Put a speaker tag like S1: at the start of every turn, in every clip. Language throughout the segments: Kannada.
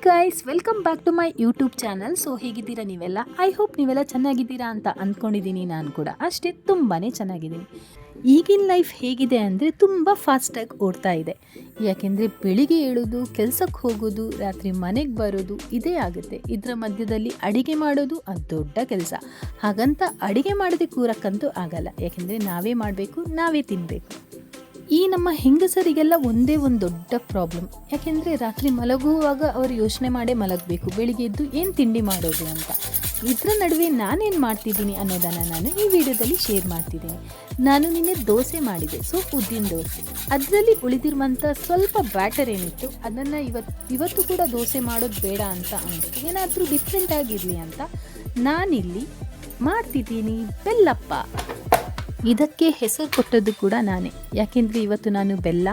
S1: Hi guys welcome back to my YouTube channel so ಹೇಗಿದ್ದೀರಾ ನೀವೆಲ್ಲ? ಐ ಹೋಪ್ ನೀವೆಲ್ಲ ಚೆನ್ನಾಗಿದ್ದೀರಾ ಅಂತ ಅಂದ್ಕೊಂಡಿದ್ದೀನಿ ನಾನು ಕೂಡ. ಅಷ್ಟೇ ತುಂಬಾ ಚೆನ್ನಾಗಿದ್ದೀನಿ. ಈಗಿನ ಲೈಫ್ ಹೇಗಿದೆ ಅಂದರೆ ತುಂಬ ಫಾಸ್ಟಾಗಿ ಓಡ್ತಾ ಇದೆ. ಯಾಕೆಂದರೆ ಬೆಳಿಗ್ಗೆ ಏಳೋದು ಕೆಲಸಕ್ಕೆ ಹೋಗೋದು, ರಾತ್ರಿ ಮನೆಗೆ ಬರೋದು, ಇದೇ ಆಗುತ್ತೆ. ಇದರ ಮಧ್ಯದಲ್ಲಿ ಅಡಿಗೆ ಮಾಡೋದು ಅದು ದೊಡ್ಡ ಕೆಲಸ. ಹಾಗಂತ ಅಡಿಗೆ ಮಾಡದೆ ಕೂರಕ್ಕಂತೂ ಆಗಲ್ಲ. ಯಾಕೆಂದರೆ ನಾವೇ ಮಾಡಬೇಕು, ನಾವೇ ತಿನ್ನಬೇಕು ಈ ನಮ್ಮ ಹೆಂಗಸರಿಗೆಲ್ಲ ಒಂದೇ ಒಂದು ದೊಡ್ಡ ಪ್ರಾಬ್ಲಮ್ ಯಾಕೆಂದರೆ ರಾತ್ರಿ ಮಲಗುವಾಗ ಅವರು ಯೋಚನೆ ಮಾಡೇ ಮಲಗಬೇಕು. ಬೆಳಿಗ್ಗೆ ಎದ್ದು ಏನು ತಿಂಡಿ ಮಾಡೋದು ಅಂತ. ಇದರ ನಡುವೆ ನಾನೇನು ಮಾಡ್ತಿದ್ದೀನಿ ಅನ್ನೋದನ್ನು ನಾನು ಈ ವಿಡಿಯೋದಲ್ಲಿ ಶೇರ್ ಮಾಡ್ತಿದ್ದೀನಿ. ನಾನು ನಿನ್ನೆ ದೋಸೆ ಮಾಡಿದೆ ಸೊ ಉದ್ದಿನ ದೋಸೆ. ಅದರಲ್ಲಿ ಉಳಿದಿರುವಂಥ ಸ್ವಲ್ಪ ಬ್ಯಾಟರ್ ಏನಿತ್ತು, ಅದನ್ನು ಇವತ್ತು ಇವತ್ತು ಕೂಡ ದೋಸೆ ಮಾಡೋದು ಬೇಡ ಅಂತ ಅನಿಸ್ತು. ಏನಾದರೂ ಡಿಫ್ರೆಂಟ್ ಆಗಿರಲಿ ಅಂತ ನಾನಿಲ್ಲಿ ಮಾಡ್ತಿದ್ದೀನಿ ಬೆಲ್ಲಪ್ಪ. ಇದಕ್ಕೆ ಹೆಸರು ಕೊಟ್ಟದ್ದು ಕೂಡ ನಾನೇ. ಯಾಕೆಂದರೆ ಇವತ್ತು ನಾನು ಬೆಲ್ಲ,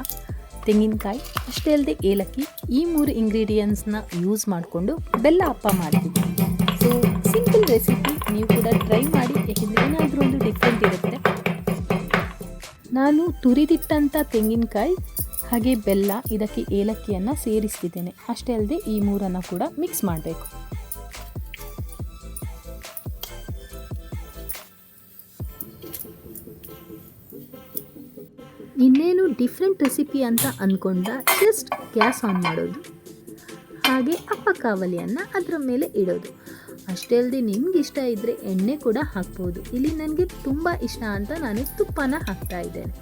S1: ತೆಂಗಿನಕಾಯಿ, ಅಷ್ಟೇ ಅಲ್ಲದೆ ಏಲಕ್ಕಿ ಈ ಮೂರು ಇಂಗ್ರೀಡಿಯೆಂಟ್ಸ್ನ ಯೂಸ್ ಮಾಡಿಕೊಂಡು ಬೆಲ್ಲ ಅಪ್ಪ ಮಾಡ್ತೀನಿ. ಸೊ ಸಿಂಪಲ್ ರೆಸಿಪಿ ನೀವು ಕೂಡ ಟ್ರೈ ಮಾಡಿ, ಯಾಕೆಂದರೆ ಏನಾದರೂ ಒಂದು ಡಿಫ್ರೆಂಟ್ ಇರುತ್ತೆ. ನಾನು ತುರಿದಿಟ್ಟಂಥ ತೆಂಗಿನಕಾಯಿ ಹಾಗೆ ಬೆಲ್ಲ, ಇದಕ್ಕೆ ಏಲಕ್ಕಿಯನ್ನು ಸೇರಿಸ್ತಿದ್ದೇನೆ. ಅಷ್ಟೇ ಅಲ್ಲದೆ ಈ ಮೂರನ್ನು ಕೂಡ ಮಿಕ್ಸ್ ಮಾಡಬೇಕು. ಇನ್ನೇನು ಡಿಫ್ರೆಂಟ್ ರೆಸಿಪಿ ಅಂತ ಅಂದ್ಕೊಂಡ ಜಸ್ಟ್ ಗ್ಯಾಸ್ ಆನ್ ಮಾಡೋದು. ಹಾಗೆ ಅಪ್ಪ ಕಾವಲಿಯನ್ನು ಅದರ ಮೇಲೆ ಇಡೋದು. ಅಷ್ಟೇ ಅಲ್ಲದೆ ನಿಮ್ಗೆ ಇಷ್ಟ ಇದ್ದರೆ ಎಣ್ಣೆ ಕೂಡ ಹಾಕ್ಬೋದು. ಇಲ್ಲಿ ನನಗೆ ತುಂಬ ಇಷ್ಟ ಅಂತ ನಾನು ತುಪ್ಪನ ಹಾಕ್ತಾ ಇದ್ದೇನೆ.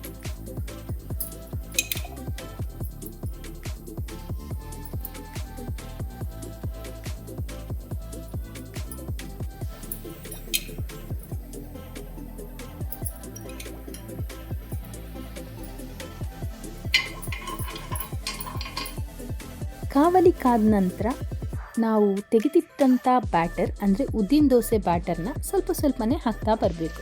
S1: ಕಾವಲಿ ಕಾದ ನಂತರ ನಾವು ತೆಗೆದಿಟ್ಟಂಥ ಬ್ಯಾಟರ್ ಅಂದರೆ ಉದ್ದಿನ ದೋಸೆ ಬ್ಯಾಟರ್ನ ಸ್ವಲ್ಪ ಸ್ವಲ್ಪನೇ ಹಾಕ್ತಾ ಬರಬೇಕು.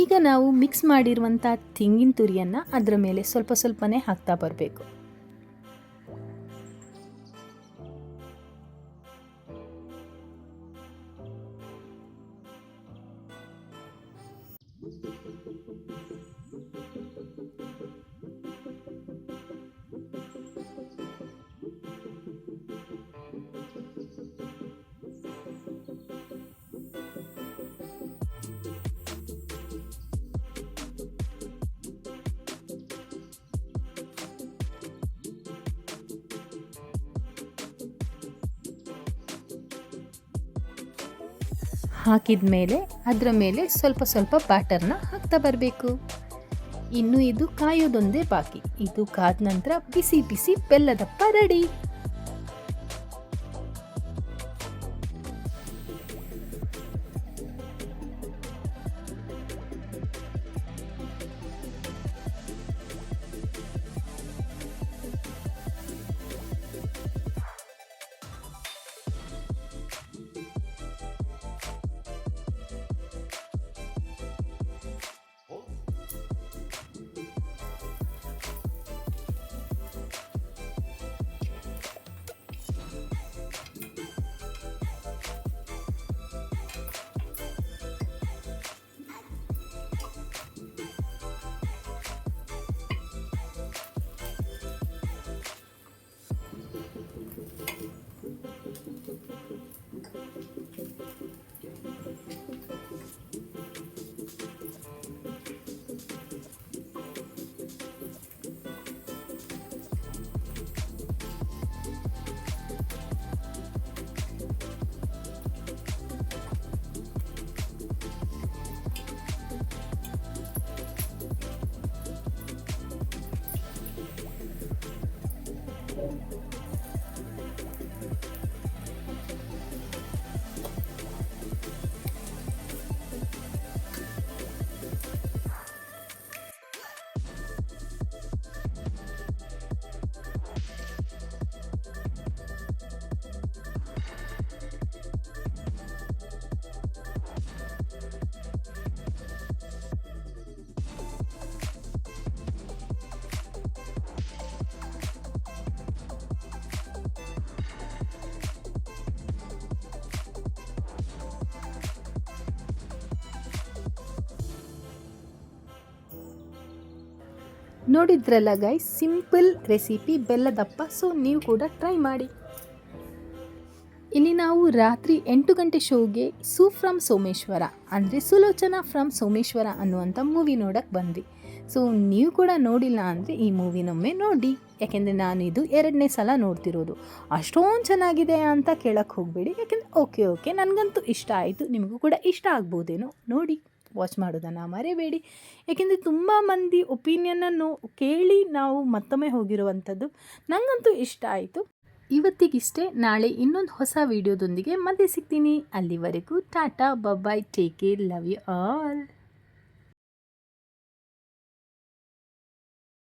S1: ಈಗ ನಾವು ಮಿಕ್ಸ್ ಮಾಡಿರುವಂಥ ತೆಂಗಿನ ತುರಿಯನ್ನು ಅದರ ಮೇಲೆ ಸ್ವಲ್ಪ ಸ್ವಲ್ಪನೇ ಹಾಕ್ತಾ ಬರಬೇಕು. ಹಾಕಿದ ಮೇಲೆ ಅದರ ಮೇಲೆ ಸ್ವಲ್ಪ ಸ್ವಲ್ಪ ಬ್ಯಾಟರ್ನ ಹಾಕ್ತಾ ಬರಬೇಕು. ಇನ್ನು ಇದು ಕಾಯೋದೊಂದೇ ಬಾಕಿ. ಇದು ಕಾದ ನಂತರ ಬಿಸಿ ಬಿಸಿ ಬೆಲ್ಲದಪ್ಪ ರೆಡಿ ನೋಡಿದ್ರಲ್ಲ ಗೈಸ್ ಸಿಂಪಲ್ ರೆಸಿಪಿ ಬೆಲ್ಲದಪ್ಪ ಸೊ ನೀವು ಕೂಡ ಟ್ರೈ ಮಾಡಿ. ಇಲ್ಲಿ ನಾವು ರಾತ್ರಿ ಎಂಟು ಗಂಟೆ ಶೋಗೆ ಸೂ ಫ್ರಮ್ ಸೋಮೇಶ್ವರ, ಅಂದರೆ ಸುಲೋಚನಾ ಫ್ರಮ್ ಸೋಮೇಶ್ವರ ಅನ್ನುವಂಥ ಮೂವಿ ನೋಡಕ್ಕೆ ಬಂದ್ವಿ. ಸೊ ನೀವು ಕೂಡ ನೋಡಿಲ್ಲ ಅಂದರೆ ಈ ಮೂವಿನೊಮ್ಮೆ ನೋಡಿ, ಯಾಕೆಂದರೆ ನಾನು ಇದು ಎರಡನೇ ಸಲ ನೋಡ್ತಿರೋದು. ಅಷ್ಟೊಂದು ಚೆನ್ನಾಗಿದೆ ಅಂತ ಕೇಳಕ್ಕೆ ಹೋಗಬೇಡಿ, ಯಾಕೆಂದರೆ ಓಕೆ ಓಕೆ ನನಗಂತೂ ಇಷ್ಟ ಆಯಿತು, ನಿಮಗೂ ಕೂಡ ಇಷ್ಟ ಆಗ್ಬೋದೇನೋ ನೋಡಿ. ವಾಚ್ ಮಾಡೋದನ್ನು ಮರೆಯಬೇಡಿ ಏಕೆಂದರೆ ತುಂಬ ಮಂದಿ ಒಪಿನಿಯನನ್ನು ಕೇಳಿ ನಾವು ಮತ್ತೊಮ್ಮೆ ಹೋಗಿರುವಂಥದ್ದು ನನಗಂತೂ ಇಷ್ಟ ಆಯಿತು. ಇವತ್ತಿಗಿಷ್ಟೇ ನಾಳೆ ಇನ್ನೊಂದು ಹೊಸ ವಿಡಿಯೋದೊಂದಿಗೆ ಮತ್ತೆ ಸಿಗ್ತೀನಿ. ಅಲ್ಲಿವರೆಗೂ tata bye-bye take care, love you all.